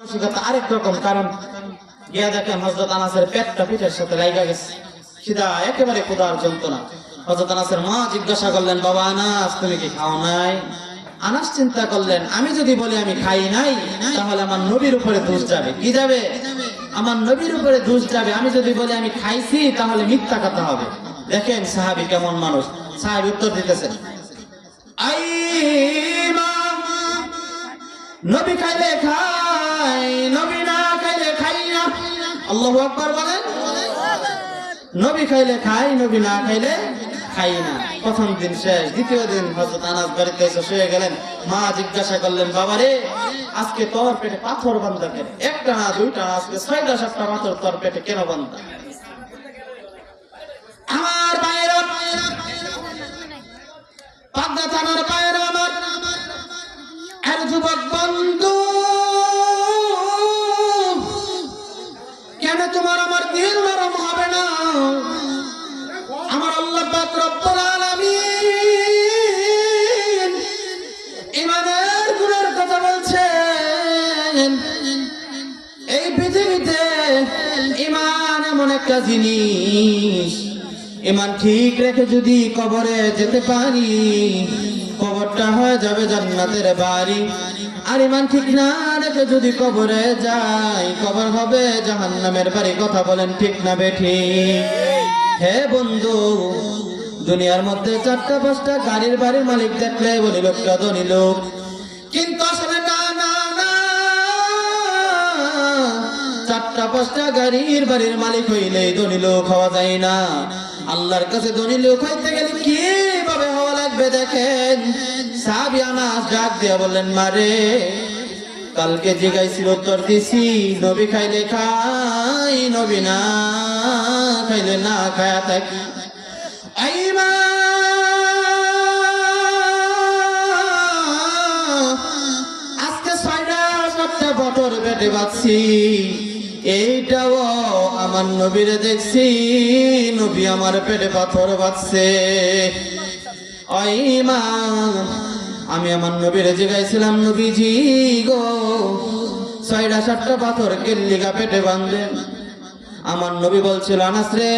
মানসিকতা আরেক রকম, কারণ গিয়া দেখে হজরত আনাসের পেটটা পিঠের সাথে লাইগা গেছে। একেবারে যন্ত্রণা। হজরত আনাসের মা জিজ্ঞাসা করলেন, বাবা আনাস, তুমি কি খাও নাই? আনাস চিন্তা করলেন, আমি যদি বলি আমি খাই নাই, তাহলে আমার নবীর উপরে দোষ যাবে। কি যাবে? আমার নবীর উপরে দোষ যাবে। আমি যদি বলি আমি খাইছি, তাহলে মিথ্যা কথা হবে। দেখেন সাহাবি কেমন মানুষ। সাহাবি উত্তর দিতেছেন আই নবী খাইলে খাই নবী না খাইলে খাই না। আল্লাহু আকবার বলেন। নবী খাইলে খাই, নবী না খাইলে খাই না। প্রথম দিন শেষ, দ্বিতীয় দিন হযরত আনাস বাড়িতে এসে শুয়ে গেলেন। মা জিজ্ঞাসা করলেন বাবা রে আজকে তোর পেটে পাথর বান্ধা কেন? একটা না, দুইটা আজকে ছয়টা, সাতটা পাথর তোর পেটে কেন বান্ধা আমার বাইরে পাবনা থানার বাইরে আমার আর যুবক বন্ধু। কেন তোমার আমার দিল নরম হবে না। আমার আল্লাহ ইমানের গুণের কথা এই পৃথিবীতে ইমান এমন একটা জিনিস। ইমান ঠিক রেখে যদি কবরে যেতে পারি, কবরটা হয়ে যাবে জান্নাতের বাড়ি। আর ইমান ঠিক না রেখে যদি কবরে যাই, কবর হবে জাহান্নামের বাড়ি, কথা বলেন ঠিক না বেঠি? হে বন্ধু, দুনিয়ার মধ্যে চারটা, পাঁচটা গাড়ির বাড়ির মালিক দেখলে বলি লোকটা ধনী লোক। কিন্তু আসলে না না না। চারটা, পাঁচটা গাড়ির বাড়ির মালিক হইলে ধনী লোক হওয়া যায় না। আল্লাহর কাছে ধনী লোক হইতে গেলে কীভাবে হওয়া লাগবে দেখেন? সাবি আনাস ডাক দিয়া বললেন মারে কালকে জিগাইছিল উত্তর দিছি, নবী খাইলে খাই, নবী না খাইলে না খায়া থাকি। আই মা আজকে ছয়টা সাতটা বছর পেটে পাচ্ছি এইটাও আমার নবীরে দেখছি, নবী আমার পেটে পাথর বাঁচছে ওই মা আমি আমার নবীরে জিগাইছিলাম, নবীজি গো, ছয়টা সাতটা পাথর কেল্লিগা পেটে বাঁধলেন আমার নবী বলছিল, আনাস রে,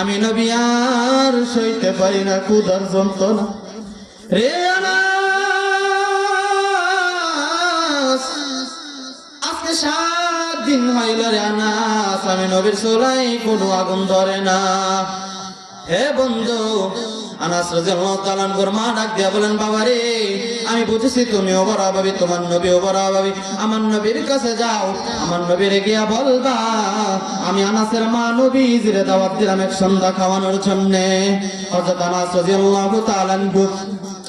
আমি নবী আর সইতে পারি না, ক্ষুধার যন্ত্রণা। রে আনাস, আজকে সাত দিন হইল রে আনাস, আমি নবীর সোলাই কোনো আগুন ধরে না। হে বন্ধু আনাস তাআলা ডাক দিয়া বলেন, বাবা রে, আমি বুঝেছি তুমি ওবরা ভাবি তোমার নবী ওবরা ভাবি আমার নবীর কাছে যাও, আমার নবীরে গিয়া বলবা, আমি আনাসের মা নবীজিরে দাওয়াত দিলাম এক সন্ধ্যা খাওয়ানোর জন্য। হযরত আনাস তাআলা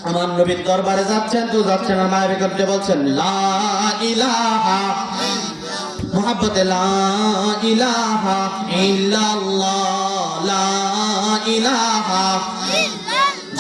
আমার নবীর দরবারে যাচ্ছেন, তো যাচ্ছেন আর মায়ের করতে বলছেন, লা ইলাহা মোহাব্বতে লা ইলাহা ইল্লাল্লাহ, লা ইলাহা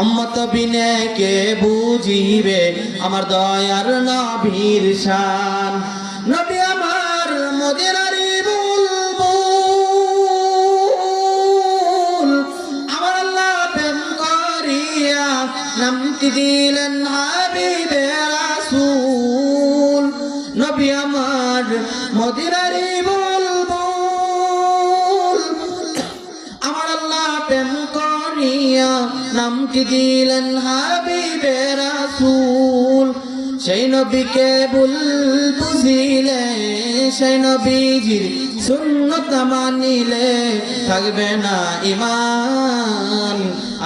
উম্মত বিনে কে বুঝিবে? আমার দয়ার নবীর শান। নবী আমার মদিনারি বুলবুল। আমার আল্লাহ প্রেম করিয়া নামটি দিলেন হাবিবে নামটি দিলেন হাবিবে রাসূল। সেই নবীকে বুল বুঝিলে, সেই নবীজির সুন্নত মানিলে থাকবে না ইমান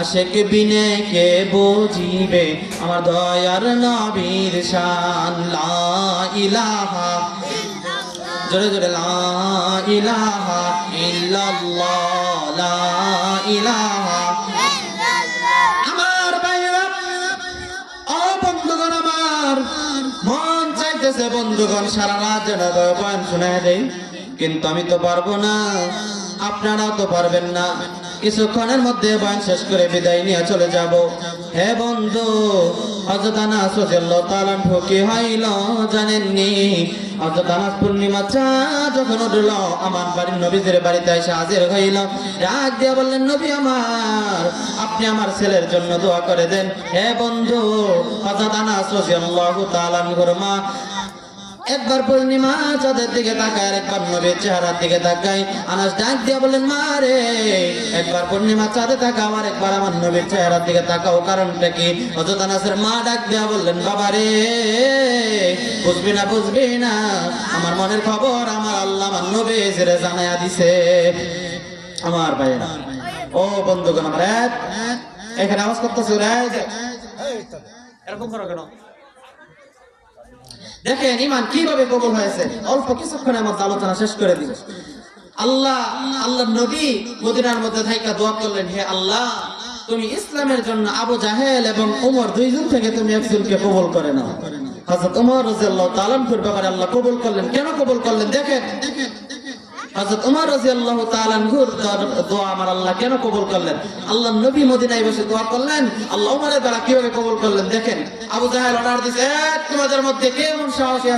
আশেক বিনে কে বুঝিবে, আমার দয়ার নবীর শান। লা ইলাহা জোরে জোরে, লা ইলাহা ইল্লাল্লাহ, লা ইলাহা বন্ধুগণ, সারা রাত যেন বয়ান শুনে দেই। কিন্তু আমি তো পারব না। আপনারাও তো পারবেন না। কিছুক্ষণের মধ্যে বয়ান শেষ করে বিদায় নিয়ে চলে যাব। হে বন্ধু, হযরত আনাস রাদিয়াল্লাহু তাআলা কি হইল জানেননি? পূর্ণিমা চা যখন উঠল, আমার বাড়ির নবীদের বাড়িতে এসে হাজির হইল। ডাক দিয়ে বললেন, নবী আমার, আপনি আমার ছেলের জন্য দোয়া করে দেন। হে বন্ধু রাদিয়াল্লাহু তাআলা মা একবার পূর্ণিমা চাঁদের দিকে তাকায় একবার নবীর চেহারার দিকে তাকায়। আনাস ডাক দিয়া বলেন মা রে, একবার পূর্ণিমা চাঁদে তাকাও আর একবার আমার নবীর চেহারার দিকে তাকাও। কারণটা কি? হযরত আনাসের মা ডাক দিয়া বললেন, বাবা রে, বুঝবি না বুঝবি না, আমার মনের খবর আমার আল্লাহ আমার নবী জেরে জানায়া দিছে। আমার ভাইরা ও বন্ধুগণ, আমার এখানে আওয়াজ করতেছে এরকম করো কেন? দেখেন ইমান কীভাবে কবুল হয়েছে? অল্প কিছুক্ষণের মধ্যে আলোচনা শেষ করে দিল আল্লাহ আল্লাহ নবী মদিনার মধ্যে থাইকা দোয়া করলেন, হে আল্লাহ, তুমি ইসলামের জন্য আবু জাহেল এবং উমর দুইজন থেকে তুমি একজনকে কবুল করে নাও। হযরত উমর রাদিয়াল্লাহু আনহুর ব্যাপারে আল্লাহ কবুল করলেন। কেন কবুল করলেন? দেখেন আমার আল্লাহ কেন করলেন? আল্লাহ নবী মদিনায় বসে দোয়া করলেন। কীভাবে করলেন? দেখেন "এক, তোমাদের মধ্যে কে এমন সাহসী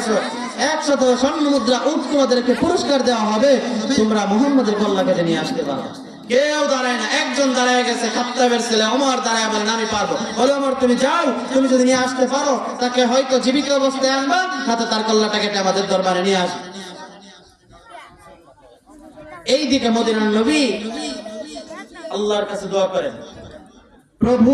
মুদ্রা তোমাদেরকে পুরস্কার দেওয়া হবে। তোমরা মোহাম্মদের কল্লা কেটে নিয়ে আসতে পারো। কেউ দাঁড়ায় না একজন দাঁড়ায় গেছে খাত্তাবের ছেলে ওমর দাঁড়ায় বলেন আমি পারব। বলে ওমর তুমি যাও তুমি যদি নিয়ে আসতে পারো তাকে হয়তো জীবিত অবস্থায় আনবা হাতে তার কল্লাটা কেটে আমাদের দরবারে নিয়ে আসবে। এই দিকে মদিনার নবী আল্লাহর কাছে দোয়া করেন। প্রভু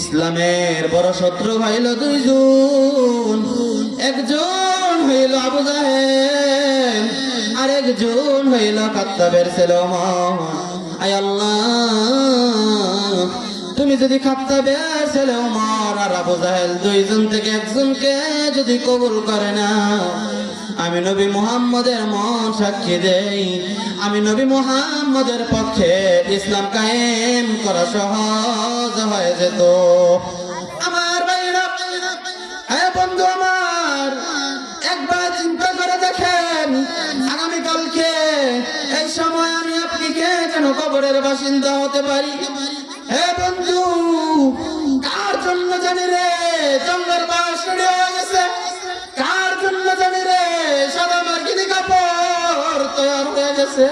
ইসলামের বড় শত্রু হইল দুইজন। একজন হইল আবু জাহেল আর একজন হইল কাত্তাবের ওমর আয় আল্লাহ। তুমি যদি খাত্তাবের ছেলে ওমর আর আবু জাহেল দুইজন থেকে একজনকে যদি কবুল করে না, আমি নবী মুহাম্মদের মন সাক্ষী দেই। আমি নবী মুহাম্মদের পক্ষে ইসলাম কায়েম করা সহজ হয়ে যেত। যেন কবরের বাসিন্দা হতে পারি? হে বন্ধু, কার জন্য জানি রে জঙ্গল বাস রেডি হয়ে গেছে? কার জন্য জানি রে সাদা মার্কিনি কাপড় তৈরি হয়ে গেছে?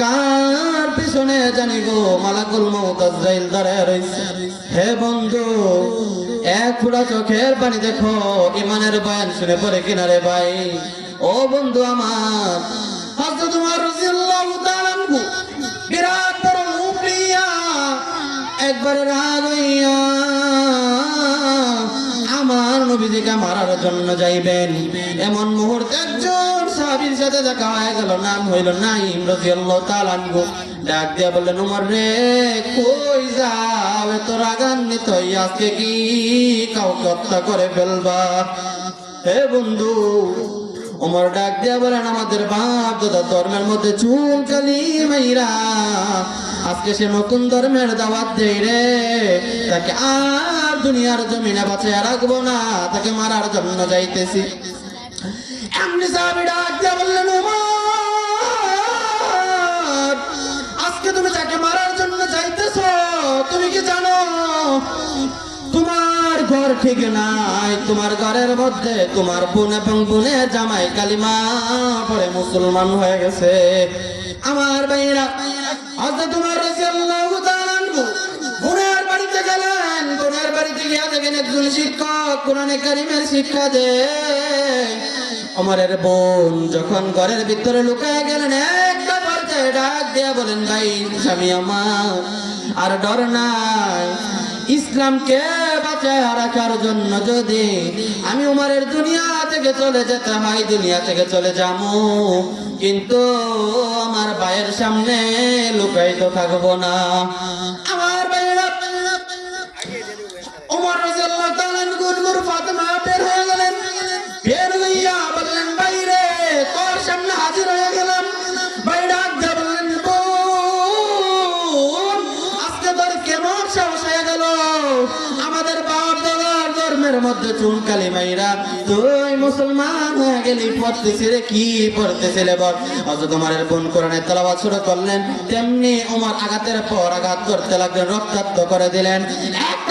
কার পিছনে জানি গো মালাকুল মৌত আজরাইল দাঁড়ায় রইছে? হে বন্ধু, এক ফুটা চোখের পানি দেখো ইমানের বয়ান শুনে পরে কিনারে ভাই। ও বন্ধু আমার, হযরত উমর রাদিয়াল্লাহু তাআলা একবার রাগ হইয়া আমার নবীজিকে মারার জন্য যাইবেন? এমন মুহূর্তে একজন সাহাবীর সাথে দেখা হয়ে গেল, নাম হইল নাইম রাদিয়াল্লাহু তাআলা ডাক দিয়া বললেন উমর রে, কই যাও? এত রাগান্বিত হইয়া আজকে কি কাউকে হত্যা করে ফেলবা? হে বন্ধু, ওমর ডাক দিয়া বলেন, আমাদের বাপ দাদা ধর্মের মধ্যে চুল কালি মাইরা আজকে সে নতুন ধর্মের দাওয়াত দেই রে। তাকে আর দুনিয়ার জমিনে বাঁচিয়ে রাখব না, তাকে মারার জন্য যাইতেছি। এমনি সাহাবি ডাক দিয়ে বললেন আজকে তুমি যাকে মারার ঘর ঠিক নাই। তোমার ঘরের মধ্যে তোমার বোন এবং বোনের জামাই কালিমা পরে মুসলমান হয়ে গেছে। আমার ভাইরা আজ তোমার শিক্ষক, কোরআনে শিক্ষা অমরের বোন যখন ঘরের ভিতরে লুকায় গেলেন ডাক বলেন, ভাই আর ডর নাই। ইসলামকে বাঁচায় রাখার জন্য যদি আমি উমারের দুনিয়া থেকে চলে যেতে হয়, দুনিয়া থেকে চলে যাব। কিন্তু আমার ভাইয়ের সামনে লুকাই তো থাকব না। আমার জবানের মধ্যে চুন কালি মাইরা, তুই মুসলমান হয়ে গেলি পড়তেছিলে কি পড়তেছিলে বল? অত তোমার বোন কোরআনে তেলাওয়াত শুরু করলেন, তেমনি ওমর আঘাতের পর আঘাত করতে লাগলেন, রক্তাক্ত করে দিলেন। একটা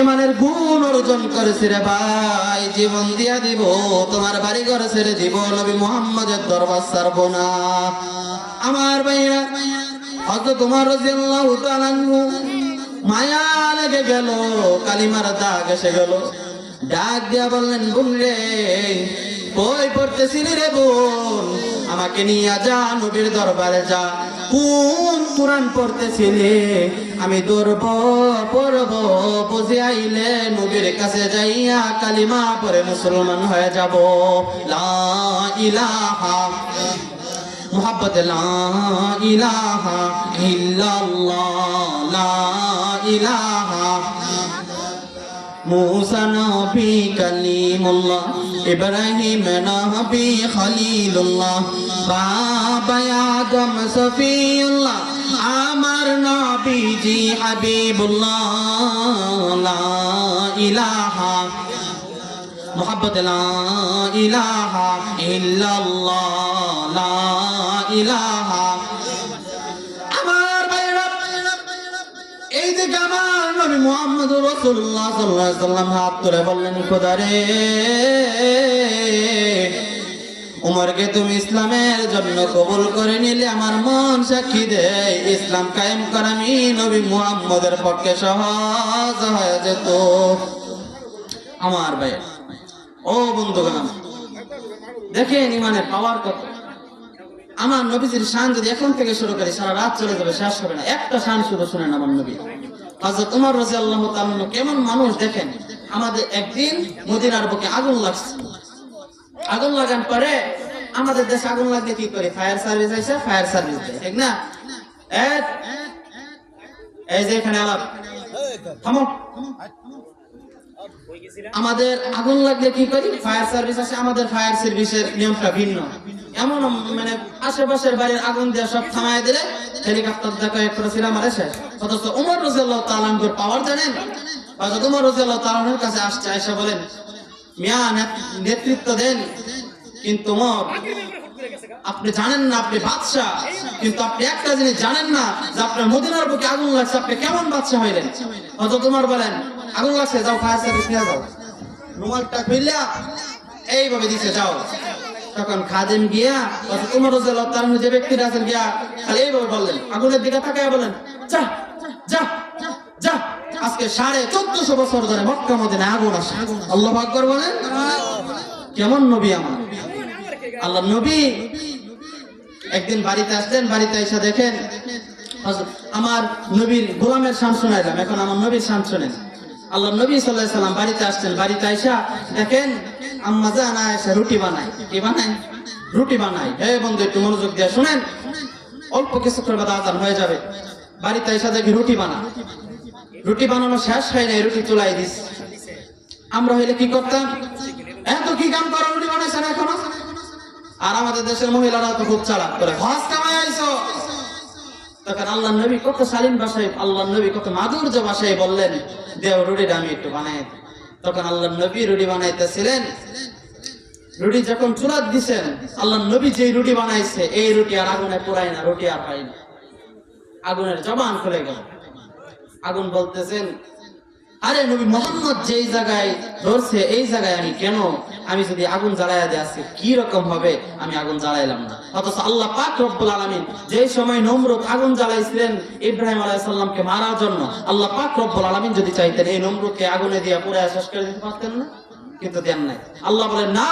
ইমানের গুণ অর্জন করেছে রে ভাই, জীবন দিয়া দিব, তোমার বাড়ি ঘর ছেড়ে দিব, নবী মোহাম্মদের দরবার সারব না। আমার ভাইয়া হয়তো তোমার রাদিয়াল্লাহু তাআলা আনহু, মায়া লেগে গেল, কালিমার দাগ এসে গেল। ডাক দিয়া বললেন, বোন কই পড়তেছিলি রে বোন। আমাকে নিয়ে যা নবীর দরবারে যা। কোন কোরআন পড়তেছিলে আমি দৌড়ব, পড়ব, বুঝে আইলে নবীর কাছে যাইয়া কালিমা পরে মুসলমান হয়ে যাব। লা ইলাহা মোহাব্বত লা ইলাহা ইল্লাল্লাহ, লা ইলাহা। موسى نبي كليم الله إبراهيم نبي خليل الله بابا آدم صفي الله আমার নবীজি হাবিবুল্লাহ লা ইলাহা মোহাব্বত লা ইলাহা ইল্লাল্লাহ লা ইলাহা আমার নবী মুহাম্মদ সাল্লাল্লাহু সাল্লাম হাত তুলে বললেন, খোদা রে, উমরকে তুমি ইসলামের জন্য কবুল করে নিলে আমার মন সাক্ষী দেয় ইসলাম কায়েম করা, আমি নবী মুহাম্মদের পক্ষে সহজ হয়ে যেত। আমার ভাই ও আমার। দেখেন ইমানের পাওয়ার কত। আমার নবীজির শান যদি এখন থেকে শুরু করি, সারা রাত চলে যাবে, শেষ হবে না। একটা শান শুধু শুনেন আমার নবী। হযরত উমর রাদিয়াল্লাহু তাআলা কেমন মানুষ দেখেন? আমাদের একদিন মদিনার বুকে আগুন লাগছে। আগুন লাগান পরে আমাদের দেশে আগুন লাগলে কি করে? ফায়ার সার্ভিস আসে ফায়ার সার্ভিস ঠিক না? এই যে এখানে আলাপ। থামো। আমাদের আগুন লাগলে কি করি? ফায়ার সার্ভিস আমাদের ফায়ার সার্ভিসের নিয়মটা ভিন্ন। এমন মানে আশেপাশের বাড়ির আগুন দিয়ে সব থামায় দিলে হেলিকপ্টার দেখা এক অথচ উমর রাজিয়াল্লাহু তাআলার পাওয়ার জানেন? উমর রাজিয়াল্লাহু তাআলার কাছে আসছে বলেন, মিয়া নেতৃত্ব দেন। কিন্তু উমর, আপনি জানেন না, আপনি বাদশাহ। কিন্তু আপনি একটা জিনিস জানেন না, যে আপনার মদিনার বুকে আগুন লাগছে, আপনি কেমন বাদশাহ হইলেন? অত তোমার বলেন আগুন লাগছে যাও ফায়ার সার্ভিস নিয়ে যাও। রুমালটা খুললা এইভাবে দিছে, যাও। তখন খাদেম গিয়া তোমার রাদিয়াল্লাহু যে ব্যক্তিরা আছেন গিয়া খালি এইভাবে বললেন, আগুনের দিকে তাকায় বলেন, যা যা যা আজকে সাড়ে চোদ্দশো বছর ধরে মক্কা মদিনা আগুন আসে আল্লাহ আকবর বলেন। কেমন নবী আমার? আল্লাহ নবী। একদিন বাড়িতে আসলেন, বাড়িতে এসে দেখেন আমার নবীর গোলামের শান শোনাইলাম, এখন আমার নবীর শান শোনেন। আল্লাহ নবী সাল্লাহ সাল্লাম বাড়িতে আসছেন, বাড়িতে আইসা দেখেন আম্মা জান আয়েশা রুটি বানায়। কি বানায়? রুটি বানায়। হে বন্ধু, একটু মনোযোগ দিয়ে শুনেন। অল্প কিছুক্ষণ বাদে আজান হয়ে যাবে। বাড়িতে এসে দেখি রুটি বানা রুটি বানানো শেষ হয় নাই, রুটি চুলাই দিস। আমরা হইলে কি করতাম? এত কি কাম করা, রুটি বানাইছেন এখনও? আর আমাদের দেশের মহিলারা তো খুব চালাক করে। হজ কামাই আইছো তখন আল্লাহ নবী কত শালীন ভাষায় আল্লাহ নবী কত মাধুর্য ভাষায় বললেন, দেও রুটিটা আমি একটু বানাই তখন আল্লাহ নবী রুটি বানাইতেছিলেন। রুটি যখন চুলাত দিছেন, আল্লাহ নবী যে রুটি বানাইছে, এই রুটি আর আগুনে পোড়ায় না, রুটি আর হয় না। আগুনের জবান খুলে গেল। আগুন বলতেছেন আরে নবী মোহাম্মদ যেই জায়গায় ধরছে, এই জায়গায় আমি কেন? আমি যদি আগুন জ্বালাইয়া দিয়ে আসি কি রকম হবে? আমি আগুন জ্বালাইলাম না। অথচ আল্লাহ পাক রব্বুল আলামিন যেই সময় নমরুদ আগুন জ্বালাইছিলেন, ইব্রাহিম আলাইহিস সালামকে মারার জন্য, আল্লাহ পাক রব্বুল আলামিন যদি চাইতেন, এই নমরুদকে আগুনে দিয়ে পুরো শেষ করে দিতে পারতেন না? কিন্তু দেন নাই। আল্লাহ বলেন, না,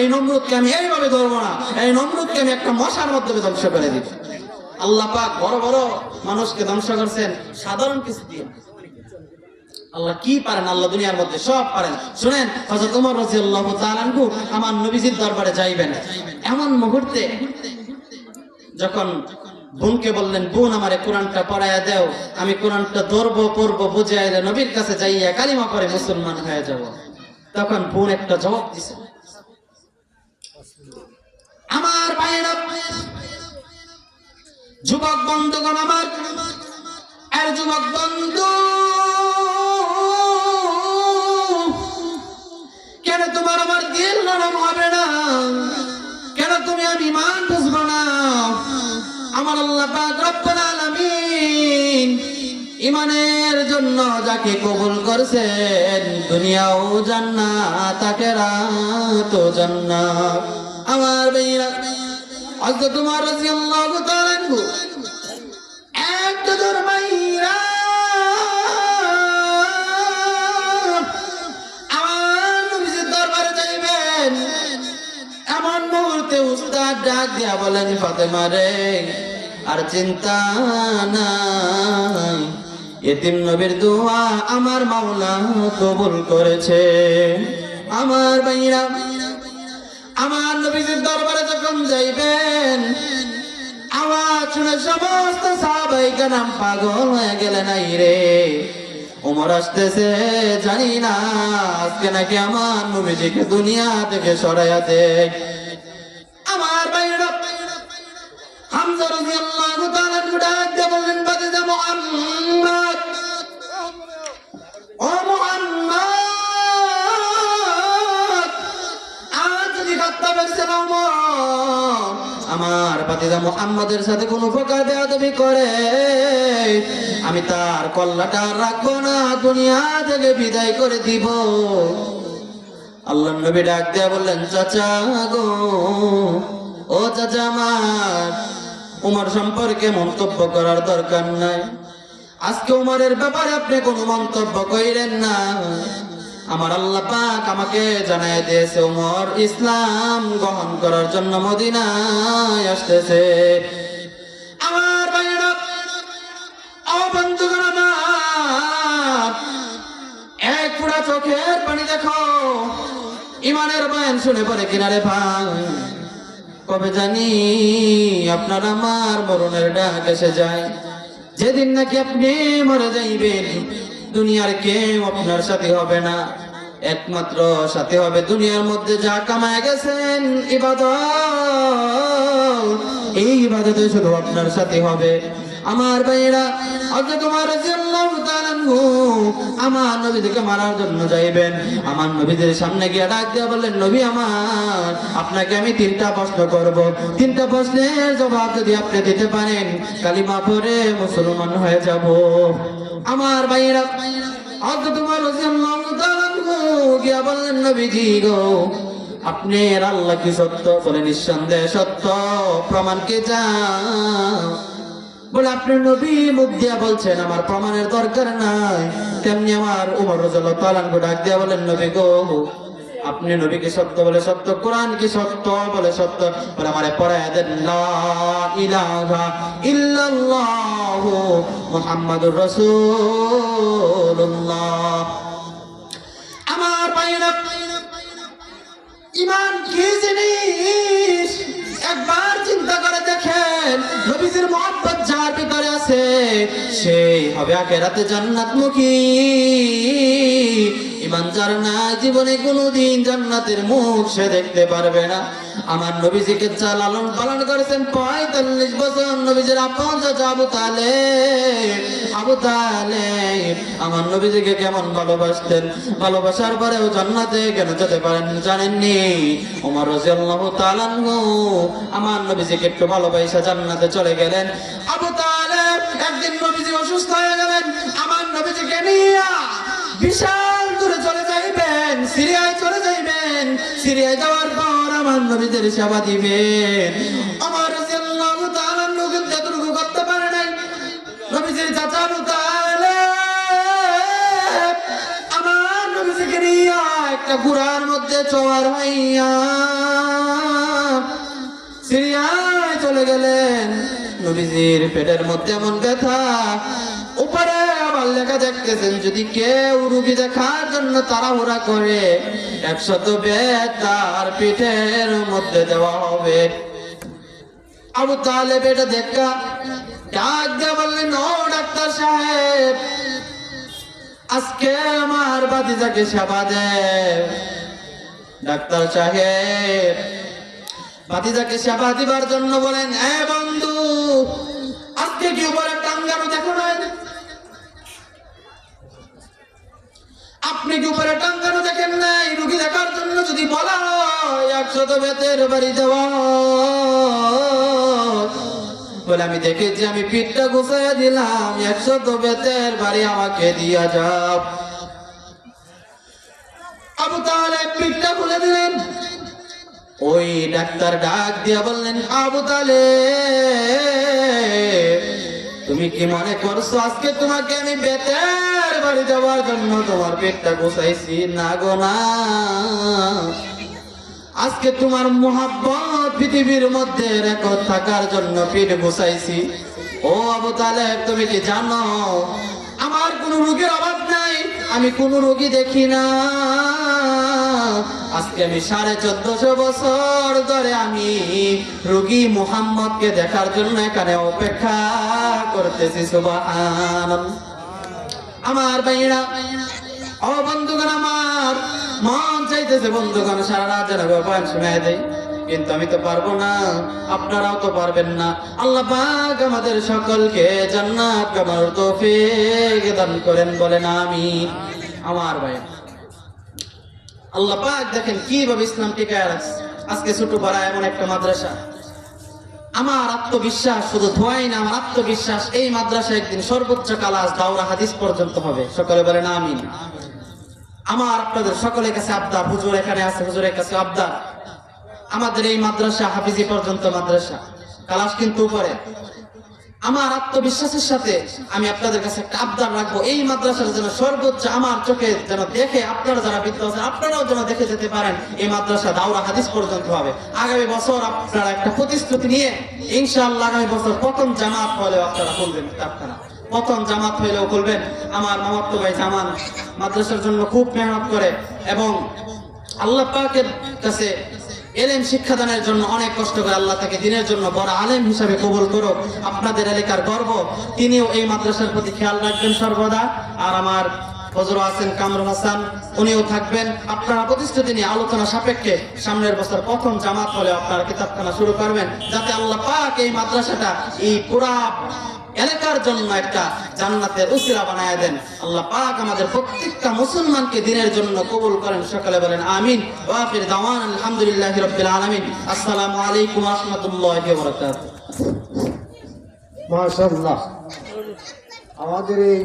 এই নমরুদকে আমি এইভাবে ধরবো না। এই নমরুদকে আমি একটা মশার মাধ্যমে ধ্বংস করে দিব। আল্লাহ পাক বড় বড় মানুষকে ধ্বংস করছেন, সাধারণ কিছু দিয়ে। আল্লাহ কি পারেন? আল্লাহ দুনিয়ার মধ্যে সব পারেন। শুনেন আমার নবীজির দরবারে যাইবেন। এমন মুহূর্তে যখন বোনকে বললেন, বোন কোরআনটা পড়াইয়া দেও। আমি কোরআনটা ধরবো, পড়ব, বুঝে আইলে নবীর কাছে যাইয়া কালিমা পরে মুসলমান হয়ে যাব। তখন বোন একটা জবাব দিছে। আমার যুবক বন্ধুগণ আমার আর যুবক বন্ধু তোমার আমার দিল নরম হবে না। কেন তুমি আমি ইমান বুঝব না? আমার আল্লাহ পাক রব্বুল আলামিন ইমানের জন্য যাকে কবুল করছেন দুনিয়াও জান্নাত, আখেরাতও জান্নাত। আমার ভাইরা আজকে তোমার রাদিয়াল্লাহু তাআলা ডাক দিয়া বলেন, ফাতেমা রে, আর চিন্তা নাই এতিম নবীর দোয়া আমার মাওলা কবুল করেছে। আমার ভাইরা আমার নবীজির দরবারে যখন যাইবেন, আওয়াজ শুনে সমস্ত সাহাবাই কানাম পাগল হয়ে গেলেন রে, উমর আসতেছে, জানি না, আজকে নাকি আমার নবীজিকে দুনিয়া থেকে সরাইয়া দেয় আমার বাইরা হামজা রাদিয়াল্লাহু তাআলা ডাক দিয়ে বললেন মুহাম্মদ ও মুহাম্মদ সাথে কোনো প্রকার বেয়াদবি করে আমি তার কল্লাটা রাখব না দুনিয়া থেকে বিদায় করে দিব আল্লাহ নবী ডাক দিয়া বললেন, চাচা গো, ও চাচা আমার, উমর সম্পর্কে মন্তব্য করার দরকার নাই। আজকে উমরের ব্যাপারে আপনি কোনো মন্তব্য কইলেন না। আমার আল্লাহ পাক আমাকে জানাই দিয়েছে, উমর ইসলাম গ্রহণ করার জন্য মদিনায় আসতেছে। আমার আমার, এক পুরা চোখের পানি দেখো। ইমানের বয়ান শুনে পরে কিনারে ভাই। কবে জানি আপনার আমার মরণের ডাক এসে যায়। যেদিন নাকি আপনি মরে যাইবেন, দুনিয়ার কেউ আপনার সাথে হবে না। একমাত্র সাথে হবে দুনিয়ার মধ্যে যা কামায় গেছেন, ইবাদত। এই ইবাদতে শুধু আপনার সাথে হবে। আমার ভাইয়েরা আজকে তোমার রাদিয়াল্লাহু তাআলা আমার নবীদেরকে মারার জন্য যাইবেন। আমার নবীদের সামনে গিয়ে ডাক দিয়ে বললেন, নবী আমার, আপনাকে আমি তিনটা প্রশ্ন করব। তিনটা প্রশ্নের জবাব যদি আপনি দিতে পারেন, কালিমা পড়ে মুসলমান হয়ে যাব। আমার ভাইয়েরা আজকে তোমার গিয়া বললেন, নবীজি গো, আপনার আল্লাহ কি সত্য? বলে নিঃসন্দেহে সত্য। প্রমাণ কে যা বলে, আপনি নবী মুখ দিয়া বলছেন, আমার প্রমাণের দরকার নাই। তেমনি আমার উমর আনহু ডাক দিয়া বলেন, নবী গো, আপনি নবী কি সত্য বলে সত্য কোরআন কি সত্য বলে সত্য, বলে আমারে পড়ায় দেন ইলাহা ইল্লাল্লাহ মুহাম্মাদুর রাসূলুল্লাহ। আমার পাইনা ইমান কি জিনিস? একবার চিন্তা করে দেখেন নবীজির মহব্বত যার ভিতরে আছে সেই হবে আখেরাতে জান্নাতমুখী। ইমান যার না জীবনে কোনোদিন জান্নাতের মুখ সে দেখতে পারবে না। আমার নবীজিকে চা লালন পালন করেছেন পঁয়তাল্লিশ বছর। নবীজির আপন চাচা আবু তালে আবু তালে আমার নবীজিকে কেমন ভালোবাসতেন? ভালোবাসার পরেও জান্নাতে কেন যেতে পারেন জানেননি? ওমর রাদিয়াল্লাহু তাআলা আমার নবীজিকে একটু ভালোবাসা জান্নাতে চলে গেলেন। আবু তালে একদিন নবীজি অসুস্থ হয়ে গেলেন। আমার নবীজিকে নিয়ে বিশাল দূরে চলে যাইবেন, সিরিয়ায় চলে যাইবেন। সিরিয়ায় যাওয়ার পর আমার নবীদের সেবা দিবেন। আমার নবীজিকে একটা গুড়ার মধ্যে সিরিয়ায় চলে গেলেন। নবীজির পেটের মধ্যে এমন ব্যথা উপরে লেখা দেখতেছেন, যদি কেউ রুগী দেখার জন্য তাড়াহুড়া করে, একশত বেদ তার পিঠের মধ্যে দেওয়া হবে। আবু তালেব এটা দেখা বললেন, ও ডাক্তার সাহেব, আজকে আমার বাতিজাকে সেবা দেব ডাক্তার সাহেব ভাতিজাকে সেবা দিবার জন্য বলেন, এ বন্ধু, আজকে কি উপরে টাঙ্গানো দেখো নাই? আপনি কি উপরে টাঙ্গানো দেখেন নাই? রুগী দেখার জন্য যদি বলা হয় একশত বেতের বাড়ি হয়, বলে আমি দেখেছি আমি পিঠটা গুছাইয়া দিলাম একশত বেতের বাড়ি আমাকে দিয়া যাও। আবু তাহলে পিঠটা খুলে দিলেন। ওই ডাক্তার ডাক দিয়া বললেন আবু তালে তুমি কি মনে করছ আজকে তোমাকে আমি বেতের বাড়ি যাওয়ার জন্য তোমার পেটটা গোসাইছি না গো না। আজকে তোমার মোহাব্বত পৃথিবীর মধ্যে রেকর্ড থাকার জন্য পিঠ গোসাইছি ও আবু তালে তুমি কি জানো? আমার কোনো রোগীর অভাব নাই, আমি কোনো রোগী দেখি না। আজকে আমি সাড়ে চোদ্দশো বছর ধরে আমি রোগী মোহাম্মদকে দেখার জন্য এখানে অপেক্ষা। করতেছি আমার ভাইরা, ও বন্ধুগণ আমার, মন চাইতেছে বন্ধুগণ, সারা রাত যেন বয়ান শোনায় দেয়। কিন্তু আমি তো পারব না, আপনারাও তো পারবেন না। আল্লাহ পাক আমাদের সকলকে জান্নাত কামার তৌফিক দান করেন, বলেন আমি আমার ভাই আল্লাহ পাক দেখেন কীভাবে ইসলাম টিকায় আজকে ছোট পাড়া এমন একটা মাদ্রাসা আমার আত্মবিশ্বাস শুধু ধোয়াই না, আমার আত্মবিশ্বাস এই মাদ্রাসা একদিন সর্বোচ্চ কালাস দাওরা হাদিস পর্যন্ত হবে। সকলে বলেন আমিন। আমার আপনাদের সকলের কাছে আবদার, হুজুর এখানে আছে, হুজুরের কাছে আবদার। আমাদের এই মাদ্রাসা হাফিজি পর্যন্ত মাদ্রাসা। কালাস কিন্তু উপরে। আমার আত্মবিশ্বাসের সাথে আমি আপনাদের কাছে একটা আবদার রাখব। এই মাদ্রাসার যেন সর্বোচ্চ আমার চোখে যেন দেখে আপনারা যারা বিদ্যা আছেন, আপনারাও যেন দেখে যেতে পারেন, এই মাদ্রাসা দাওরা হাদিস পর্যন্ত হবে। আগামী বছর আপনারা একটা প্রতিশ্রুতি নিয়ে, ইনশাআল্লাহ আগামী বছর প্রথম জামাত হলেও আপনারা খুলবেন কিতাবখানা প্রথম জামাত হইলেও খুলবেন। আমার মামাত্ম ভাই জামান মাদ্রাসার জন্য খুব মেহনত করে এবং আল্লাহ পাকের কাছে এলেম শিক্ষাদানের জন্য অনেক কষ্ট করে আল্লাহ তাকে দিনের জন্য বড় আলেম হিসাবে কবল করো আপনাদের এলাকার গর্ব। তিনিও এই মাদ্রাসার প্রতি খেয়াল রাখবেন সর্বদা। আর আমার আছেন কামরুল হাসান, উনিও থাকবেন। আপনারা প্রতিশ্রুতি নিয়ে আলোচনা সাপেক্ষে সামনের বছর প্রথম জামাত হলে শুরু করবেন। যাতে আল্লাহ পাক এই মাদ্রাসাটা এই পুরা এলাকার জন্য একটা জান্নাতের উসিরা বানায় দেন। আল্লাহ পাক আমাদের প্রত্যেকটা মুসলমানকে দিনের জন্য কবুল করেন। সকালে বলেন, আমিন। ওয়াফির দাওয়ান, আলহামদুলিল্লাহ রাব্বিল আলামিন। আসসালামু আলাইকুম রাহমাতুল্লাহি ওয়া বারাকাতুহু। মাশাআল্লাহ। আমাদের এই